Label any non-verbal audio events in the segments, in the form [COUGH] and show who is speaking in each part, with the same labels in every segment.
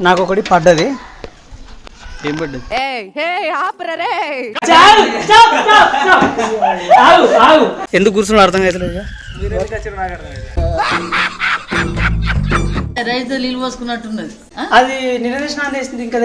Speaker 1: నాకు ఒకటి పడ్డది.
Speaker 2: ఏం పడ్డది?
Speaker 1: ఆగు ఆగు. ఎందుకు కూర్చున్నా అర్థం అవుతలేదు
Speaker 3: రైతు నీళ్ళు పోసుకున్నట్టున్నది?
Speaker 1: అది స్నానం చేసింది ఇంకా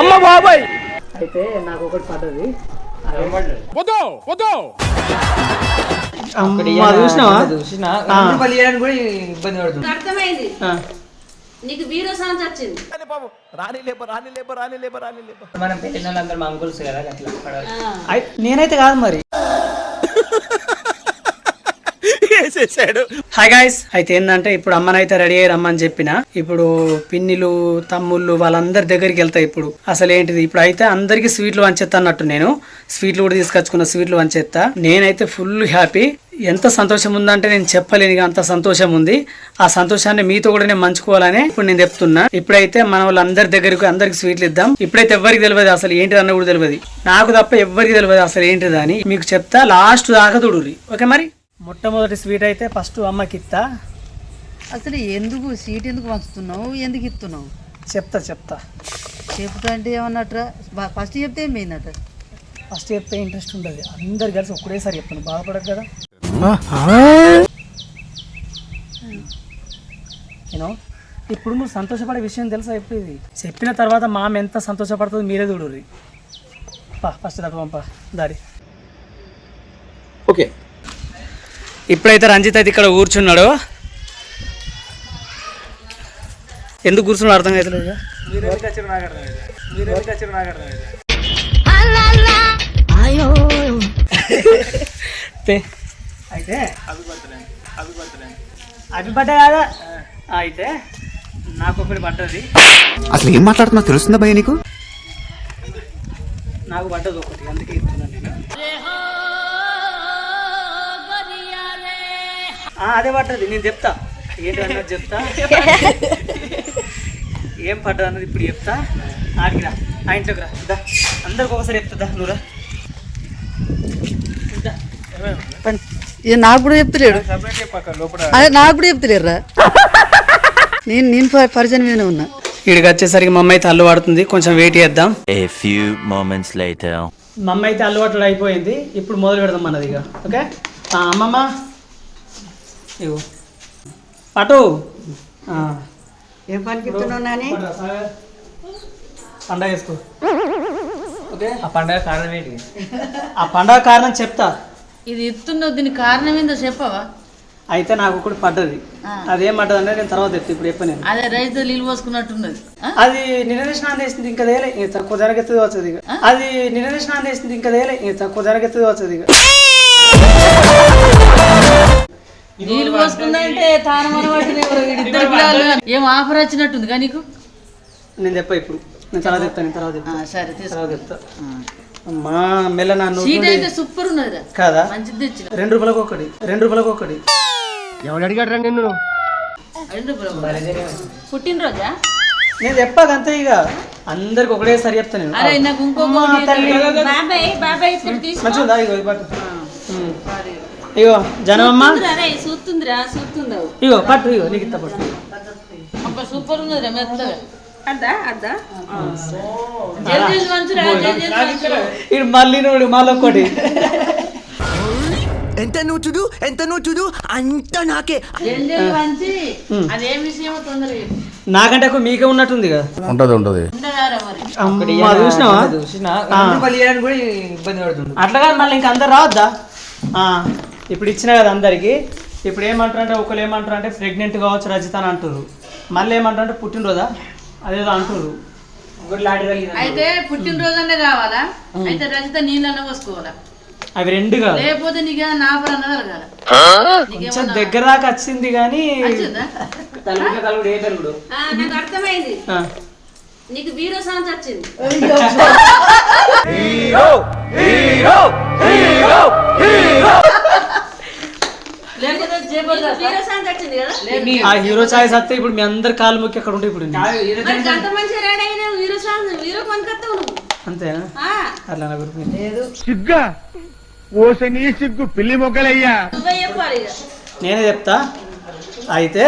Speaker 2: అమ్మ బాబాయ్!
Speaker 1: అయితే నాకు ఒకటి పడ్డది చూసినావా?
Speaker 4: చూసిన?
Speaker 1: ఆ.
Speaker 4: రెండు రూపాయలు ఇవ్వడానికి కూడా ఇబ్బంది పడుతుంది
Speaker 3: అర్థమైంది
Speaker 1: ఆ.
Speaker 3: నీకు వీరో సాంగ్ వచ్చింది
Speaker 4: మనం పెట్టిన వాళ్ళందరూ మా అంకుల్స్ కదా అట్లా
Speaker 1: నేనైతే కాదు మరి
Speaker 2: చేసేసాడు
Speaker 1: హాయ్ గాయస్ అయితే ఏంటంటే ఇప్పుడు అమ్మనైతే రెడీ అయ్యి రమ్మని చెప్పిన. ఇప్పుడు పిన్నిలు తమ్ముళ్ళు వాళ్ళందరి దగ్గరికి వెళ్తాయి ఇప్పుడు. అసలు ఏంటిది? ఇప్పుడు అయితే అందరికి స్వీట్లు వంచేస్తా అన్నట్టు నేను. స్వీట్లు కూడా తీసుకొచ్చుకున్న స్వీట్లు వంచేస్తా నేనైతే ఫుల్ హ్యాపీ ఎంత సంతోషం ఉందంటే నేను చెప్పలేని అంత సంతోషం ఉంది. ఆ సంతోషాన్ని మీతో కూడా నేను మంచుకోవాలని ఇప్పుడు నేను చెప్తున్నా. ఇప్పుడైతే మన వాళ్ళందరి దగ్గరికి అందరికి స్వీట్లు ఇద్దాం. ఇప్పుడైతే ఎవరికి తెలియదు అసలు ఏంటిది అన్న కూడా తెలియదు నాకు తప్ప ఎవరికి తెలియదు అసలు ఏంటిది అని మీకు చెప్తా. లాస్ట్ దాకా చూడుర్రి. ఓకే మరి? మొట్టమొదటి స్వీట్ అయితే ఫస్ట్ అమ్మకి ఇస్తా
Speaker 3: అసలు ఎందుకు సీట్ ఎందుకు పంచుతున్నావు ఎందుకు ఇస్తున్నావు
Speaker 1: చెప్తా చెప్తా.
Speaker 3: చెప్తా అంటే ఏమన్నట్రా? ఫస్ట్ చెప్తే ఏం పోయిందట
Speaker 1: ఫస్ట్ చెప్తే ఇంట్రెస్ట్ ఉండదు. అందరు కలిసి ఒక్కడేసారి చెప్తాను. బాధపడదు కదా. నేను ఇప్పుడు నువ్వు సంతోషపడే విషయం తెలుసా ఇప్పుడు ఇది? చెప్పిన తర్వాత మామ ఎంత సంతోషపడుతుందో మీరే చూడుర్రి. పా ఫస్ట్ దట్ పంప. దారి
Speaker 2: ఓకే
Speaker 1: ఇప్పుడైతే రంజిత్ అయితే ఇక్కడ కూర్చున్నాడు. ఎందుకు కూర్చున్నాడు అర్థం అవుతలేదు
Speaker 2: మీరు ఎందుకు వచ్చారు నాకు అర్థం మీరు ఎందుకు వచ్చారు నాకు అర్థం
Speaker 1: అయితే కాదా. అయితే నాకు ఒకటి పడ్డది.
Speaker 5: అసలు ఏం మాట్లాడుతున్నా తెలుస్తుందా భయ్య నీకు?
Speaker 1: నాకు పడ్డది ఒకటి అందుకే ఇస్తున్నాను నేను. అదే పడ్డది నేను చెప్తా. ఏంటి అన్నది చెప్తా? ఏం పడ్డది అన్నది ఇప్పుడు చెప్తా? ఆడికి రా ఆ ఇంట్లోకి రా. దా అందరికి ఒకసారి చెప్తుందా నువ్వు
Speaker 3: నాకు కూడా చెప్తలేడు.
Speaker 2: సపరేట్ చెప్పాక లోపల.
Speaker 3: అదే నాకు కూడా చెప్తలేరురా నేను నేను పరిచయం మీదనే ఉన్నా.
Speaker 1: వీడికి వచ్చేసరికి మమ్మ అయితే అల్లు పడుతుంది కొంచెం వెయిట్ చేద్దాం.
Speaker 6: Moments later.
Speaker 1: మమ్మ అయితే అలవాటు అయిపోయింది ఇప్పుడు మొదలు పెడదాం అన్నది ఇక ఓకే? ఆ, అమ్మమ్మ. ఇగో పటు ఆ.
Speaker 3: ఏం పనికి నాని.
Speaker 1: పండగ వేసుకో ఓకే.
Speaker 4: ఆ పండగ కారణం ఏంటి?
Speaker 1: ఆ పండగ కారణం చెప్తా.
Speaker 3: ఇది ఇస్తున్నావు దీనికి కారణం ఏందో చెప్పవా?
Speaker 1: అయితే నాకు ఒకటి పడ్డది. అదేం పడ్డది అంటే నేను తర్వాత చెప్తా ఇప్పుడు చెప్పను
Speaker 3: అదే రైతు నీళ్ళు పోసుకున్నట్టున్నది?
Speaker 1: అది స్నానం చేసింది ఇంకా తేలే. ఇక తక్కువ జరగెత్తది వచ్చేది ఇక. అది స్నానం చేసింది ఇంకా తేలే. ఇక తక్కువ జరగెత్తది వచ్చేది ఇక.
Speaker 3: నీళ్ళు పోసుకుందంటే తాను పిల్లలు ఏం ఆఫర్ వచ్చినట్టుంది కానీ నీకు?
Speaker 1: నేను చెప్పా ఇప్పుడు. నేను తర్వాత చెప్తాను తర్వాత
Speaker 3: సరే తీసుకో.
Speaker 1: తర్వాత చెప్తా. అమ్మా మెల్ల నా
Speaker 3: సీట్ అయితే సూపర్ ఉన్నదిరా.
Speaker 1: కాదా?
Speaker 3: మంచిది
Speaker 1: రెండు రూపాయలకు ఒకటి రెండు రూపాయలకు ఒకటి.
Speaker 3: రెండు పుట్టినరోజా?
Speaker 1: నేను చెప్పాక అంతే ఇక. అందరికి ఒకటేసారి చెప్తాను నేను. మంచిగా ఇగో జనమమ్మ. ఇగో పట్టు ఇగో నీకు ఇత్త పట్టు.
Speaker 3: సూపర్ ఉన్నదిరా మెత్తగా.
Speaker 1: మళ్ళీ నువ్వు
Speaker 5: ఎంత నువ్వు చూడు ఎంత నువ్వు చూడు అంత నాకే.
Speaker 1: నాకంటే మీకే ఉన్నట్టుంది కదా
Speaker 7: ఉంటది. ఉంటది
Speaker 1: చూసినావా?
Speaker 4: చూసిన?
Speaker 1: అట్లా కాదు మళ్ళీ ఇంక అందరు రావద్దా? ఆ, ఇప్పుడు ఇచ్చిన కదా అందరికి. ఇప్పుడు ఏమంటారు అంటే ఒకరు ఏమంటారు అంటే ప్రెగ్నెంట్ కావచ్చు రజిత అని అంటారు మళ్ళీ ఏమంటారు అంటే పుట్టినరోజా? అదేదో అంటారు
Speaker 3: అయితే పుట్టినరోజు కావాలా? అయితే రజిత నీళ్ళన్న పోసుకోవాలా?
Speaker 1: అవి రెండు కాదు.
Speaker 3: లేకపోతే నీకు నాపర్ అన్న కలగాల?
Speaker 1: కొంచెం దగ్గర దాకా వచ్చింది కానీ
Speaker 3: వచ్చిందా?
Speaker 8: ఆ, నాకు అర్థమైంది.
Speaker 1: ఆ,
Speaker 8: నీకు వీరో సాంగ్ వచ్చింది.
Speaker 3: లేకపోతే జబర్దస్త్
Speaker 8: వీరో సాంగ్ వచ్చింది కదా
Speaker 1: ఆ హీరో ఛాయిస్ వస్తే ఇప్పుడు మీ అందరి కాలు మొక్కి అక్కడ ఉంటాయి ఇప్పుడు అంతేనా?
Speaker 8: ఆ,
Speaker 1: అట్లా
Speaker 2: సిగ్గా? ఓసే నీ సిగ్గు పిల్లి మొగ్గలయ్యా.
Speaker 1: నేనే చెప్తా. అయితే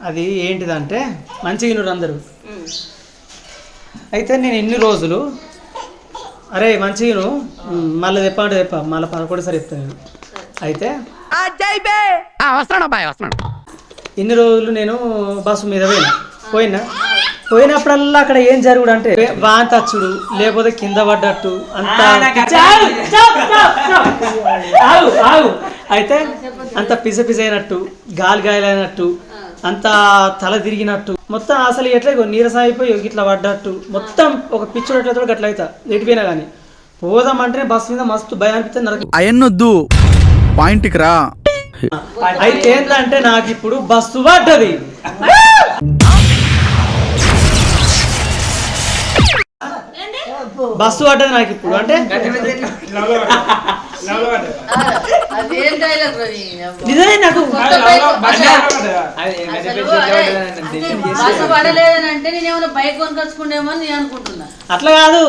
Speaker 1: అది ఏంటిదంటే మంచిగా వినురు అందరూ. అయితే నేను ఎన్ని రోజులు అరే మంచిగా మళ్ళీ చెప్పండి చెప్ప మళ్ళీ పదకొండుసారి చెప్తాను నేను. అయితే ఇన్ని రోజులు నేను బస్సు మీద పోయినా. పోయినా? పోయినప్పుడల్లా అక్కడ ఏం జరుగుడు అంటే వాంతి వచ్చుడు లేకపోతే కింద పడ్డట్టు అంత. ఆగు, ఆగు. అయితే అంత పిస పిస అయినట్టు గాలి గాయలైనట్టు అంత తల తిరిగినట్టు మొత్తం అసలు ఎట్లా ఇగో నీరసం అయిపోయి ఇట్లా పడ్డట్టు మొత్తం ఒక పిచ్చుడట్లతో అట్లా అవుతా ఎటుపోయినా కానీ పోదామంటేనే బస్సు మీద మస్తు భయం అనిపిస్తుంది నరక.
Speaker 7: అయన్నొద్దు. పాయింట్కి రా.
Speaker 1: అయితే ఏంటంటే నాకు ఇప్పుడు బస్సు పడ్డది. బస్సు పడ్డది నాకు ఇప్పుడు అంటే? నిజమే నాకు.
Speaker 3: బస్సు పడలేదని అంటే నేను ఏమైనా బైక్ కొనుకొచ్చుకుండేమో అని నేను అనుకుంటున్నా.
Speaker 1: అట్లా కాదు.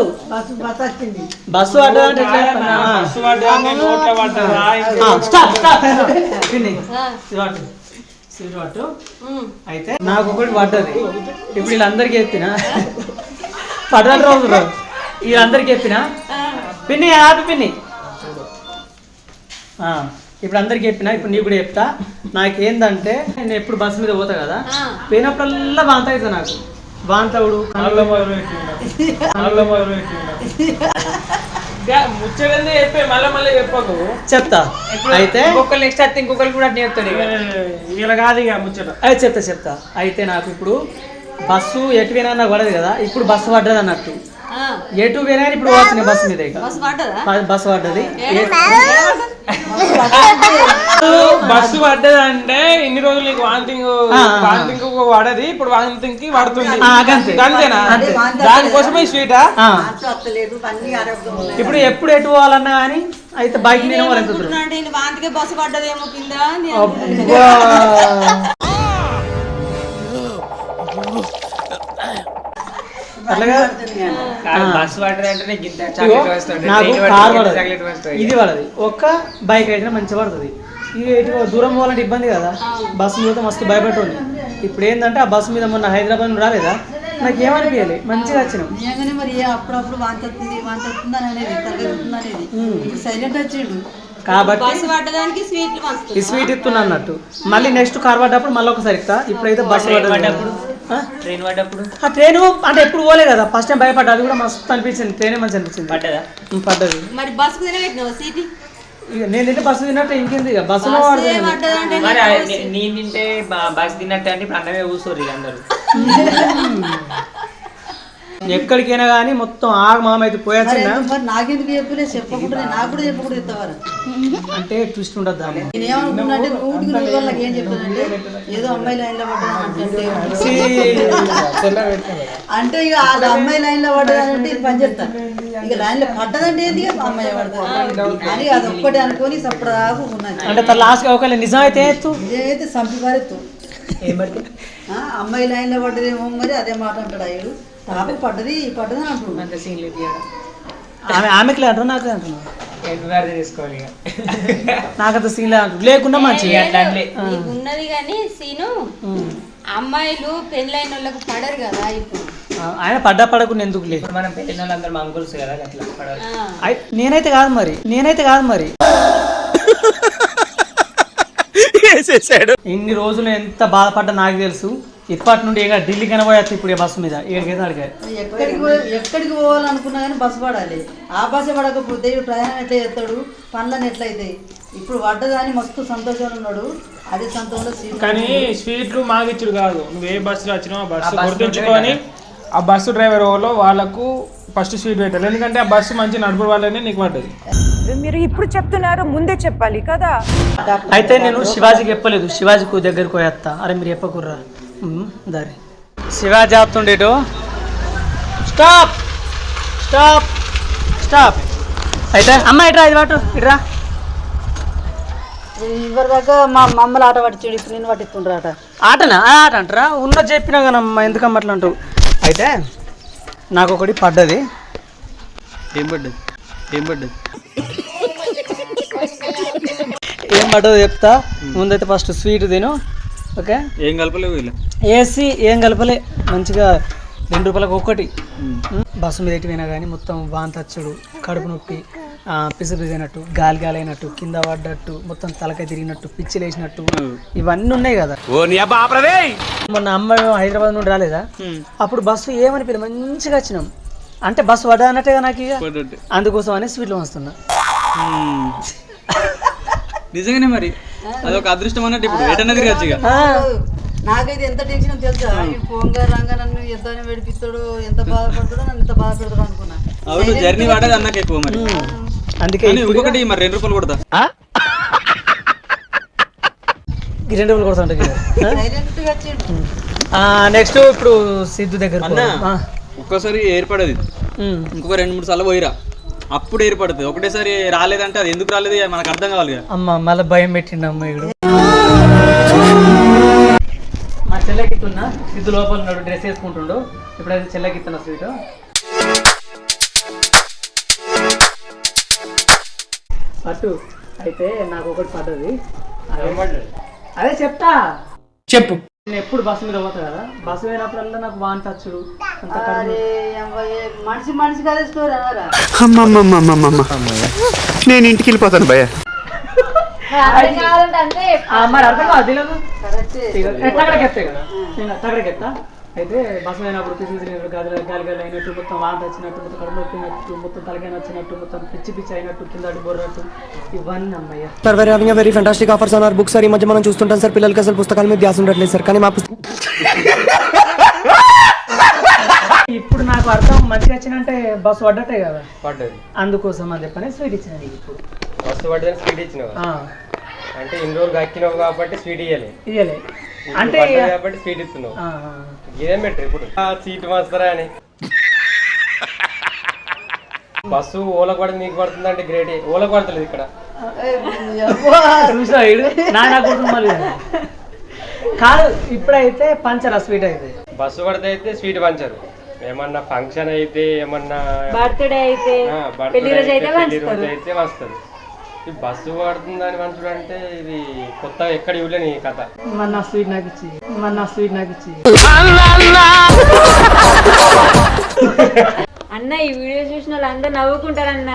Speaker 1: బస్సు. అయితే నాకు ఒకటి పడ్డది. ఇప్పుడు వీళ్ళందరికీ చెప్పిన? పడ్డారు రోజు. వీళ్ళందరికీ చెప్పిన? పిన్ని ఆపి పిన్ని. ఆ, ఇప్పుడు అందరికి చెప్పిన? ఇప్పుడు నీకు కూడా చెప్తా. నాకేందంటే నేను ఎప్పుడు బస్సు మీద పోతా కదా పోయినప్పుడల్లా వాంత అవుతుంది నాకు. వాంతవుడు
Speaker 4: ముచ్చటనే చెప్పే మళ్ళీ మళ్ళీ చెప్పకు.
Speaker 1: చెప్తా. అయితే
Speaker 4: ఇంకొకరు నెక్స్ట్ వస్తే ఇంకొకరు కూడా ఇక.
Speaker 2: ఇలా కాదు ఇక ముచ్చట.
Speaker 1: అయితే చెప్తా చెప్తా. అయితే నాకు ఇప్పుడు బస్సు ఎటు పోయినా పడదు కదా ఇప్పుడు బస్సు పడ్డది అన్నట్టు. ఎటు పోయినా ఇప్పుడు వచ్చిన బస్సు మీద ఇక. బ- బస్సు పడ్డది
Speaker 2: బస్సు పడ్డదంటే ఇన్ని రోజులు నీకు వాంతింగ్. వాంతింగ్ పడది ఇప్పుడు వాంతింగ్కి పడుతుంది. అంతేనా
Speaker 1: అంతే.
Speaker 2: దానికోసమే స్వీటా.
Speaker 1: ఇప్పుడు ఎప్పుడు ఎటు పోవాలన్నా కానీ అయితే బైక్ మీద
Speaker 8: అంటే వాంతికే బస్సు పడ్డదేమో కింద
Speaker 4: నీకు
Speaker 1: కార్ పడదు. ఇది పడదు. ఒక్క బైక్ అయితే మంచిగా పడుతుంది. ఇది దూరం పోవాలంటే ఇబ్బంది కదా. బస్సు మీద మస్తు భయపడుతుంది. ఇప్పుడు ఏంటంటే ఆ బస్సు మీద మొన్న హైదరాబాద్ నుండి రాలేదా? నాకు ఏమనిపించాలి మంచిగా వచ్చినాం
Speaker 3: నిజంగానే మరి అప్పుడప్పుడు వాంతి వస్తుంది వాంతి వస్తుంది అని అనేది. తగ్గవుతుంది అనేది ఇప్పుడు సైలెంట్ వచ్చిండు.
Speaker 1: కాబట్టి స్వీట్ ఇస్తున్నా అన్నట్టు. మళ్ళీ నెక్స్ట్ కార్ పడ్డప్పుడు మళ్ళీ ఒకసారి ఇస్తా ఇప్పుడైతే బస్సు
Speaker 4: పడ్డప్పుడు? ట్రైన్ పడ్డప్పుడు?
Speaker 1: ఆ ట్రైన్ అంటే ఎప్పుడు పోలే కదా. ఫస్ట్ టైం భయపడ్డా. అది కూడా మస్తు అనిపించింది. ట్రైన్ మంచి అనిపించింది.
Speaker 4: పడ్డదా?
Speaker 1: పడ్డది.
Speaker 8: మరి బస్సుకు తినబెట్టినావు సీటీ?
Speaker 1: ఇక నేను తింటే బస్సు తిన్నట్టు ఇంకేంది. ఇక బస్సులో
Speaker 8: బస్సు
Speaker 1: వాడుతుంది.
Speaker 4: మరి నేను తింటే బ- బస్ తిన్నట్టు అంటే ఇప్పుడు అన్నమే కూర్చోరు ఇక అందరూ.
Speaker 1: ఎక్కడికైనా కానీ మొత్తం ఆగ మామ అయితే పోయాల్సిందా?
Speaker 3: మరి నాకెందుకు చెప్పలే చెప్పకుండా నాకు కూడా చెప్పకుండా ఇస్తావారు
Speaker 1: అంటే ట్విస్ట్ ఉండదు దాన్ని
Speaker 3: నేను ఏమనుకున్నా అంటే నూటికి నూరు వాళ్ళకి ఏం చెప్తానంటే ఏదో అమ్మాయి లైన్లో పడ్డా అంటే ఇక ఆ అమ్మాయి లైన్లో పడ్డదంటే ఇది పని చెప్తాను ఇక లైన్లో పడ్డదంటే ఏంది? అమ్మాయి పడుతుంది అని అది ఒక్కటి అనుకొని ఉన్నది
Speaker 1: అంటే లాస్ట్ ఒకవేళ నిజం అయితే
Speaker 3: ఇదైతే సంపి పారెత్తు అమ్మాయి లైన్లో పడ్డదేమో మరి అదే మాట అంటాడు అయ్యాడు. పడ్డది పడ్డది
Speaker 1: ఆమె ఆమెకి అంటారు నాకు అంటున్నాను
Speaker 4: ఎన్వర్ తీసుకోవాలి ఇక.
Speaker 1: నాకంత సీన్ అంటారు లేకుండా మంచి
Speaker 4: ఇక అట్లా అనలే.
Speaker 8: నీకు ఉన్నది కానీ సీను అమ్మాయిలు పెళ్ళైన వాళ్ళకు పడరు కదా ఇప్పుడు.
Speaker 1: ఆయన పడ్డా పడకుండా ఎందుకు లే?
Speaker 4: ఇప్పుడు మనం పెట్టిన వాళ్ళందరూ మా అంకుల్స్ కదా అట్లా పడవచ్చు.
Speaker 8: ఆ.
Speaker 1: అయ్- నేనైతే కాదు మరి. నేనైతే కాదు మరి. [LAUGHS] ఇన్ని రోజులు ఎంత బాధపడ్డా నాకు తెలుసు. ఇప్పటి నుండి ఇక ఢిల్లీ కనబోయచ్చు ఇప్పుడు బస్సు మీద? ఏడికైతే అడిగా
Speaker 3: ఎక్కడికి ఎక్కడికి పోవాలనుకున్నా కానీ బస్సు పడాలి. ఆ బస్సు పడకపోతే ప్రయాణం ఎట్లా చేస్తాడు? పనులను ఎట్లా అవుతాయి ఇప్పుడు పడ్డదాని మస్తు సంతోషంలో ఉన్నాడు. అదే సంతోషంలో
Speaker 2: కానీ స్వీట్లు మాగిచ్చుడు కాదు. నువ్వు ఏ బస్సులో వచ్చినావు ఆ
Speaker 4: ఆ
Speaker 2: బస్సు గుర్తుంచుకొని ఆ బస్సు డ్రైవర్ వాళ్ళు వాళ్ళకు ఫస్ట్ స్వీట్ పెట్టారు ఎందుకంటే ఆ బస్సు మంచి నడుపు వాళ్ళనే నీకు పడ్డది.
Speaker 9: మీరు ఇప్పుడు చెప్తున్నారు ముందే చెప్పాలి కదా.
Speaker 1: అయితే నేను శివాజీకి చెప్పలేదు. శివాజీకి దగ్గరికి పోయేస్తా అరే మీరు చెప్పకుర్రా దారి. శివాజీ ఆపుతుండేటు స్టాప్! స్టాప్! స్టాప్! అయితే అమ్మ ఇట్రా ఇది వాటు ఇట్రా
Speaker 3: ఇవరి దాకా మా మమ్మల్ని ఆట పట్టించాడు ఇప్పుడు నేను పట్టిస్తుండ్రు ఆట
Speaker 1: ఆటనా ఆట అంటారా? ఉన్నది చెప్పినా కనమ్మా ఎందుకమ్మ అట్లా అంటావు? అయితే నాకు ఒకటి పడ్డది. ఏం పడ్డది? ఏం పడ్డది? ఏం పడ్డదో చెప్తా. ముందైతే ఫస్ట్ స్వీట్ తిను. ఓకే?
Speaker 7: ఏం కలపలేవు ఇలా.
Speaker 1: ఏసీ ఏం కలపలే. మంచిగా రెండు రూపాయలకు ఒక్కటి. బస్సు మీద ఎటు పోయినా కానీ మొత్తం వాంతచ్చుడు కడుపు నొప్పి ఆ, పిసి పిసినట్టు గాలి గాలి అయినట్టు కింద పడ్డట్టు మొత్తం తలకాయ తిరిగినట్టు పిచ్చి లేచినట్టు. ఇవన్నీ ఉన్నాయి కదా. మొన్న అమ్మ హైదరాబాద్ నుండి రాలేదా? అప్పుడు బస్సు ఏమనిపించలేదు మంచిగా వచ్చినాం. అంటే బస్సు పడ్డా అన్నట్టుగా నాకు ఇక. అందుకోసం అని స్వీట్లు వస్తున్నా.
Speaker 10: నిజంగానే మరి? అదొక అదృష్టం అన్నట్టు ఇప్పుడు.
Speaker 3: నాకైతే ఎంత టెన్షన్ తెలుసా? ఈ పొంగ రంగ నన్ను ఎంత వెడిపిస్తాడో ఎంత బాధపడతాడో నన్ను ఎంత బాధ పెడతాడో అనుకున్నా.
Speaker 10: అవును జర్నీ పడ్డది అన్నకి ఎక్కువ మరి.
Speaker 1: అందుకే
Speaker 10: ఇంకొకటి మరి రెండు రూపాయలు కొడతా.
Speaker 1: ఈ రెండు
Speaker 3: సైలెంట్గా వచ్చిండు.
Speaker 1: నెక్స్ట్ ఇప్పుడు సిద్ధు దగ్గర
Speaker 10: ఒక్కసారి ఏర్పడది. ఇంకొక రెండు మూడు సార్లు పోయిరా. అప్పుడు ఏర్పడుతుంది. ఒకటేసారి రాలేదంటే అది ఎందుకు రాలేదు మనకు అర్థం కావాలి కదా.
Speaker 1: అమ్మ మళ్ళీ భయం పెట్టిండు అమ్మాయిడు మా చెల్లెకిత్తున్నా. సిద్ధు లోపల ఉన్నాడు డ్రెస్ వేసుకుంటుండు. ఇప్పుడైతే చెల్లెకిత్తున్నా స్వీట్. అటు అయితే నాకు ఒకటి పడ్డది. అదే- అదే చెప్తా.
Speaker 2: చెప్పు.
Speaker 1: నేను ఎప్పుడు బస్సు మీద పోతా కదా? బస్సు పోయినప్పుడల్లా నాకు
Speaker 3: అరే అమ్మాయి, మనిషి మనిషికి అదే స్టోరీ
Speaker 5: నేను ఇంటికి వెళ్ళిపోతాను భయ్య.
Speaker 1: ఆ, మరి అర్థం కాదు తగడకెత్తే కదా. నేను తగడకెత్తా అయితే బస్సు అయినప్పుడు పిసి తిరిగినప్పుడు గాలి గాలి గాలి అయినట్టు మొత్తం వాంతి వచ్చినట్టు మొత్తం కడుపు నొప్పినట్టు మొత్తం తలకాయ నచ్చినట్టు మొత్తం పిచ్చి పిచ్చి అయినట్టు కింద బొర్రట్టు ఇవన్నీ అమ్మయ్య.
Speaker 11: Sir very having very fantastic offers on our books sir ఈ మధ్య మనం చూస్తుంటాం సార్ పిల్లలకి అసలు పుస్తకాల మీద ధ్యాస ఉండట్లేదు సార్ కానీ మా పుస్తకం
Speaker 1: ఇప్పుడు నాకు అర్థం మంచిగా వచ్చినంటే బస్సు పడ్డట్టే కదా.
Speaker 11: పడ్డది.
Speaker 1: అందుకోసం అని చెప్పని స్వీట్ ఇచ్చిన ఇప్పుడు.
Speaker 11: వస్తు పడ్డదని స్వీట్ ఇచ్చినావు?
Speaker 1: ఆ,
Speaker 11: అంటే ఇన్ని రోజులు గక్కినావు కాబట్టి స్వీట్
Speaker 1: ఇయ్యలే. అంటే
Speaker 11: కాబట్టి స్వీట్ ఇస్తున్నావు. ఇదేం బెటర్ ఇప్పుడు? సీట్ మాస్తారా అని. బస్సు ఓలకు పడింది నీకు పడుతుంది అంటే గ్రేట్ ఓలకు పడతలేదు ఇక్కడ
Speaker 1: కాదు ఇప్పుడైతే పంచరా స్వీట్ అయితే.
Speaker 11: బస్సు పడితే అయితే స్వీట్ పంచరు. ఏమన్నా ఫంక్షన్ అయితే ఏమన్నా
Speaker 8: బర్త్డే అయితే పెళ్ళి రోజు అయితే
Speaker 11: వస్తుంది ఈ బస్సు పడుతుందని పంచుడు అంటే ఇది కొత్త ఎక్కడ ఇవ్వలేని ఈ కథ.
Speaker 1: మన నా స్వీట్ నాకు ఇచ్చి మన నా స్వీట్ నాకు ఇచ్చి.
Speaker 8: అన్న ఈ వీడియో చూసిన వాళ్ళు అందరు నవ్వుకుంటారన్న.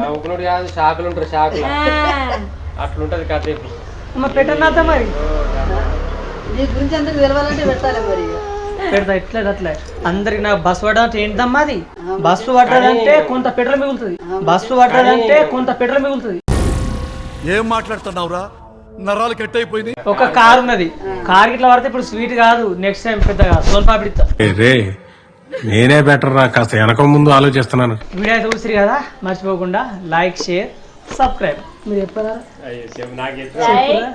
Speaker 11: నవ్వుకున్నాడు కాదు షాకులు ఉంటారు షాకులు. అట్లుంటది కథ ఇప్పుడు.
Speaker 1: అమ్మ పెట్టన్నాత మరి?
Speaker 3: నీ గురించి అందరికి తెలవాలంటే పెట్టాలి మరి.
Speaker 1: పెడతా ఇట్లే అట్లే. అందరికి నాకు బస్సు పడ్డంటే ఏంటమ్మా అది? బస్సు పడ్డదంటే కొంత పెట్రోల్ మిగులుతుంది. బస్సు పడ్డదంటే కొంత పెట్రోల్ మిగులుతుంది.
Speaker 7: ఏం మాట్లాడుతున్నావురా? నరాలు కట్ అయిపోయింది
Speaker 1: ఒక కార్ ఉన్నది. కార్ ఇట్లా పడితే ఇప్పుడు స్వీట్ కాదు నెక్స్ట్ టైం పెద్దగా సోన్ పాపిడి
Speaker 12: రే నేనే బెటర్ రా కాస్త వెనక ముందు ఆలోచిస్తున్నాను.
Speaker 1: వీడియో అయితే చూసిరు కదా మర్చిపోకుండా లైక్ షేర్ సబ్స్క్రైబ్ మీరు చెప్పారా?
Speaker 11: అయ్యో, చెప్పు, నాకు చెప్పు.
Speaker 1: చెప్పురా?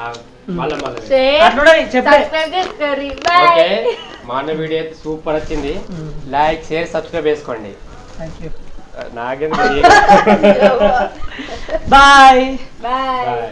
Speaker 11: ఆ, మళ్ళా మళ్ళా.
Speaker 1: అట్లుండదు చెప్పే.
Speaker 11: ఓకే మా అన్న వీడియో అయితే సూపర్ వచ్చింది. లైక్ షేర్ సబ్స్క్రైబ్ చేసుకోండి.
Speaker 1: Thank you bye
Speaker 8: bye
Speaker 11: bye